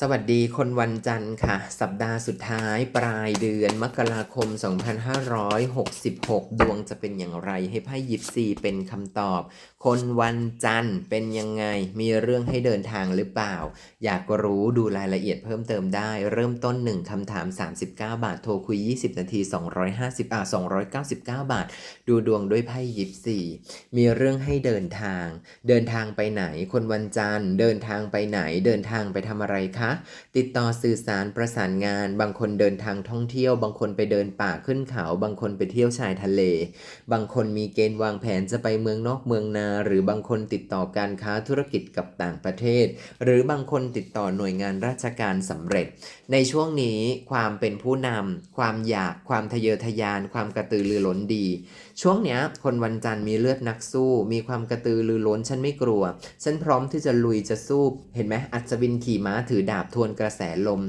สวัสดีคนวันจันทร์ค่ะ สัปดาห์สุดท้ายปลายเดือนมกราคม 2566 ดวงจะเป็นอย่างไรให้ไพ่ยิปซีเป็นคำตอบ คนวันจันทร์เป็นยังไง มีเรื่องให้เดินทางหรือเปล่า อยากรู้ดูรายละเอียดเพิ่มเติมได้ เริ่มต้น 1คำถาม 39 บาท โทรคุย 20 นาที 250อะ299 บาท ดูดวงด้วยไพ่ยิปซีมีเรื่องให้เดินทาง เดินทางไปไหน คนวันจันทร์ เดินทางไปไหน เดินทางไปทำอะไรคะติดต่อสื่อสารประสานงาน บางคนเดินทางท่องเที่ยว บางคนไปเดินป่าขึ้นเขา บางคนไปเที่ยวชายทะเล บางคนมีเกณฑ์วางแผนจะไปเมืองนอกเมืองนา หรือบางคนติดต่อการค้าธุรกิจกับต่างประเทศ หรือบางคนติดต่อหน่วยงานราชการสำเร็จ ในช่วงนี้ความเป็นผู้นำความอยาก ความทะเยอทะยาน ความกระตือรือร้นดี ช่วงเนี้ยคนวันจันทร์มีเลือดนักสู้ มีความกระตือรือร้นฉันไม่กลัว ฉันพร้อมที่จะลุยจะสู้ เห็นไหมอัศวินขี่ม้าถือดาบทวนกระแสลม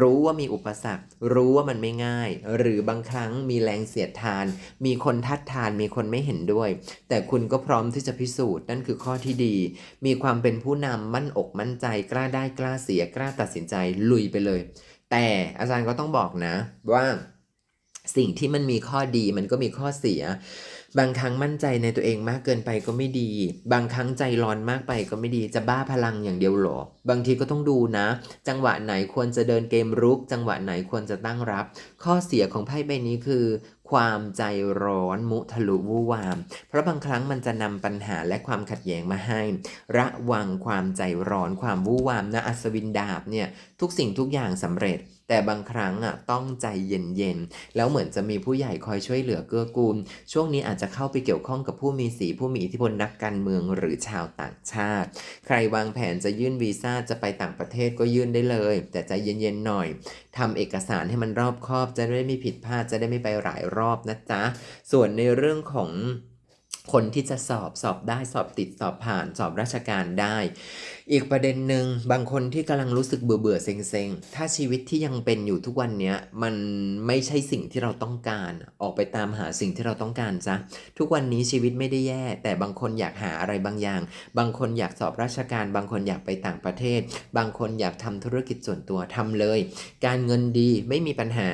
รู้ว่ามีอุปสรรค รู้ว่ามันไม่ง่าย หรือบางครั้งมีแรงเสียดทาน มีคนทัดทาน มีคนไม่เห็นด้วย แต่คุณก็พร้อมที่จะพิสูจน์นั่นคือข้อที่ดี มีความเป็นผู้นำมั่นอกมั่นใจ กล้าได้กล้าเสียกล้าตัดสินใจลุยไปเลย แต่อาจารย์ก็ต้องบอกนะว่า สิ่งที่มันมีข้อดีมันก็มีข้อเสีย บางครั้งมั่นใจในตัวเองมากเกินไปก็ไม่ดี บางครั้งใจร้อนมากไปก็ไม่ดีจะบ้าพลังอย่างเดียวหรอ บางทีก็ต้องดูนะ จังหวะไหนควรจะเดินเกมรุก จังหวะไหนควรจะตั้งรับ ข้อเสียของไพ่ใบนี้คือ ความใจร้อนมุทะลุวู่วาม เพราะบางครั้งมันจะนำปัญหาและความขัดแย้งมาให้ ระวังความใจร้อนความวู่วามนะอัศวินดาบเนี่ยทุกสิ่งทุกอย่างสำเร็จ แต่บางครั้งอะต้องใจเย็นๆ แล้วเหมือนจะมีผู้ใหญ่คอยช่วยเหลือเกื้อกูล ช่วงนี้อาจจะเข้าไปเกี่ยวข้องกับผู้มีสีผู้มีอิทธิพลนักการเมืองหรือชาวต่างชาติ ใครวางแผนจะยื่นวีซ่าจะไปต่างประเทศก็ยื่นได้เลย แต่ใจเย็นๆหน่อยทำเอกสารให้มันรอบคอบจะได้ไม่ผิดพลาดจะได้ไม่ไปหลายรรอบนะจ๊ะ ส่วนในเรื่องของ คนที่จะสอบสอบได้สอบติดสอบผ่านสอบราชการได้ อีกประเด็นหนึ่งบางคนที่กำลังรู้สึกเบื่อเบื่อเซ็งเซ็งๆถ้าชีวิตที่ยังเป็นอยู่ทุกวันเนี้ยมันไม่ใช่สิ่งที่เราต้องการออกไปตามหาสิ่งที่เราต้องการซะทุกวันนี้ชีวิตไม่ได้แย่ แต่บางคนอยากหาอะไรบางอย่าง บางคนอยากสอบราชการ บางคนอยากไปต่างประเทศ บางคนอยากทำธุรกิจส่วนตัวทำเลย การเงินดีไม่มีปัญหา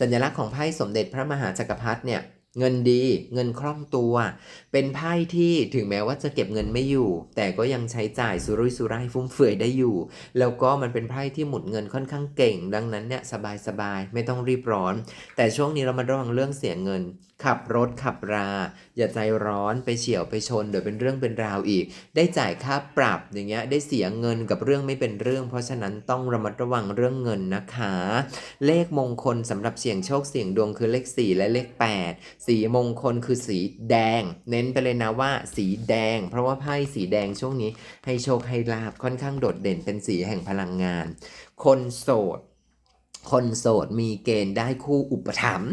สัญลักษณ์ของไพ่สมเด็จพระมหาจักรพรรดิเนี่ย เงินดี เงินคล่องตัว เป็นไพ่ที่ถึงแม้ว่าจะเก็บเงินไม่อยู่ แต่ก็ยังใช้จ่ายสุรุ่ยสุร่ายฟุ่มเฟือยได้อยู่ แล้วก็มันเป็นไพ่ที่หมุนเงินค่อนข้างเก่ง ดังนั้นเนี่ยสบายสบายไม่ต้องรีบร้อน แต่ช่วงนี้เรามาระวังเรื่องเสียเงิน ขับรถขับรา อย่าใจร้อนไปเฉียวไปชนเดี๋ยวเป็นเรื่องเป็นราวอีก ได้จ่ายค่าปรับอย่างเงี้ยได้เสียเงินกับเรื่องไม่เป็นเรื่อง เพราะฉะนั้นต้องระมัดระวังเรื่องเงินนะคะ เลขมงคลสำหรับเสี่ยงโชคเสี่ยงดวงคือเลข 4 และเลข 8สีมงคลคือสีแดง เน้นไปเลยนะว่าสีแดง เพราะว่าไพ่สีแดงช่วงนี้ให้โชคให้ลาบค่อนข้างโดดเด่นเป็นสีแห่งพลังงาน คนโสด คนโสดมีเกณฑ์ได้คู่อุปถัมภ์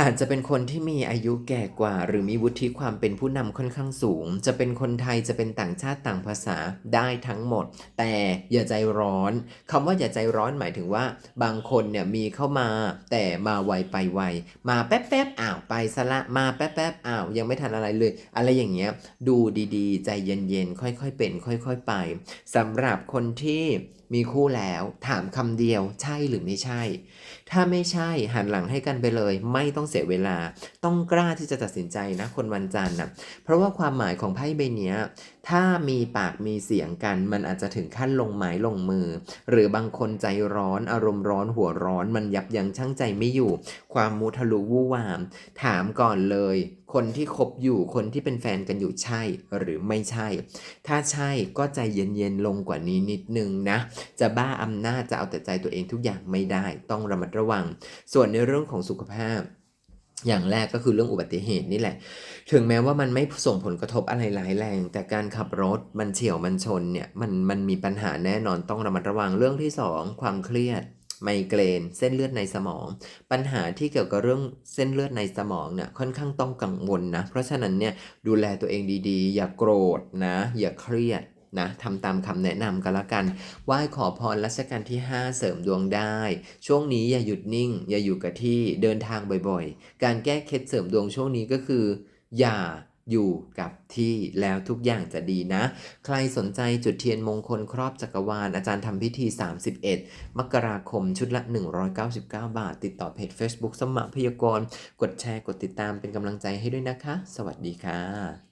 อาจจะเป็นคนที่มีอายุแก่กว่า หรือมีวุฒิความเป็นผู้นำค่อนข้างสูง จะเป็นคนไทยจะเป็นต่างชาติต่างภาษาได้ทั้งหมด แต่อย่าใจร้อนคำว่าอย่าใจร้อนหมายถึงว่า บางคนเนี่ยมีเข้ามา แต่มาไวไปไวมาแป๊บๆอ้าวไปซะละมาแป๊บๆอ้าวยังไม่ทันอะไรเลย อะไรอย่างเงี้ยดูดีๆ ใจเย็นๆค่อยๆเป็น ค่อย ๆ ไปสำหรับคนที่มีคู่แล้วถามคำเดียวใช่หรือไม่ใช่ ถ้าไม่ใช่หันหลังให้กันไปเลย ไม่ต้ององเสียเวลา ต้องกล้าที่จะตัดสินใจนะคนวันจันทร์นะเพราะว่าความหมายของไพ่ใบนี้ถ้ามีปากมีเสียงกัน มันอาจจะถึงขั้นลงไม้ลงมือ หรือบางคนใจร้อนอารมณ์ร้อนหัวร้อน มันยับยั้งชั่งใจไม่อยู่ ความมุทะลุวู่วาม ถามก่อนเลย คนที่คบอยู่คนที่เป็นแฟนกันอยู่ใช่หรือไม่ใช่ ถ้าใช่ก็ใจเย็นๆลงกว่านี้นิดนึงนะ จะบ้าอำนาจจะเอาแต่ใจตัวเองทุกอย่างไม่ได้ ต้องระมัดระวัง ส่วนในเรื่องของสุขภาพ อย่างแรกก็คือเรื่องอุบัติเหตุนี่แหละ ถึงแม้ว่ามันไม่ส่งผลกระทบอะไรร้ายแรง แต่การขับรถมันเฉียวมันชนเนี่ยมันมันมีปัญหาแน่นอนต้องระมัดระวังเรื่องที่สองความเครียดไมเกรน เส้นเลือดในสมอง ปัญหาที่เกี่ยวกับเรื่องเส้นเลือดในสมองเนี่ยค่อนข้างต้องกังวลนะ เพราะฉะนั้นเนี่ยดูแลตัวเองดีๆ อย่าโกรธนะ อย่าเครียด นะทำตามคำแนะนำกันละกันไหว้ขอพรรัชกาลที่ 5 เสริมดวงได้ ช่วงนี้อย่าหยุดนิ่ง อย่าอยู่กับที่เดินทางบ่อยๆ การแก้เคล็ดเสริมดวงช่วงนี้ก็คือ อย่าอยู่กับที่แล้วทุกอย่างจะดีนะ ใครสนใจจุดเทียนมงคลครอบจักรวาล อาจารย์ทำพิธี 31 มกราคมชุดละ 199 บาท ติดต่อเพจ Facebook สมะพยากร กดแชร์กดติดตามเป็นกำลังใจให้ด้วยนะคะ สวัสดีค่ะ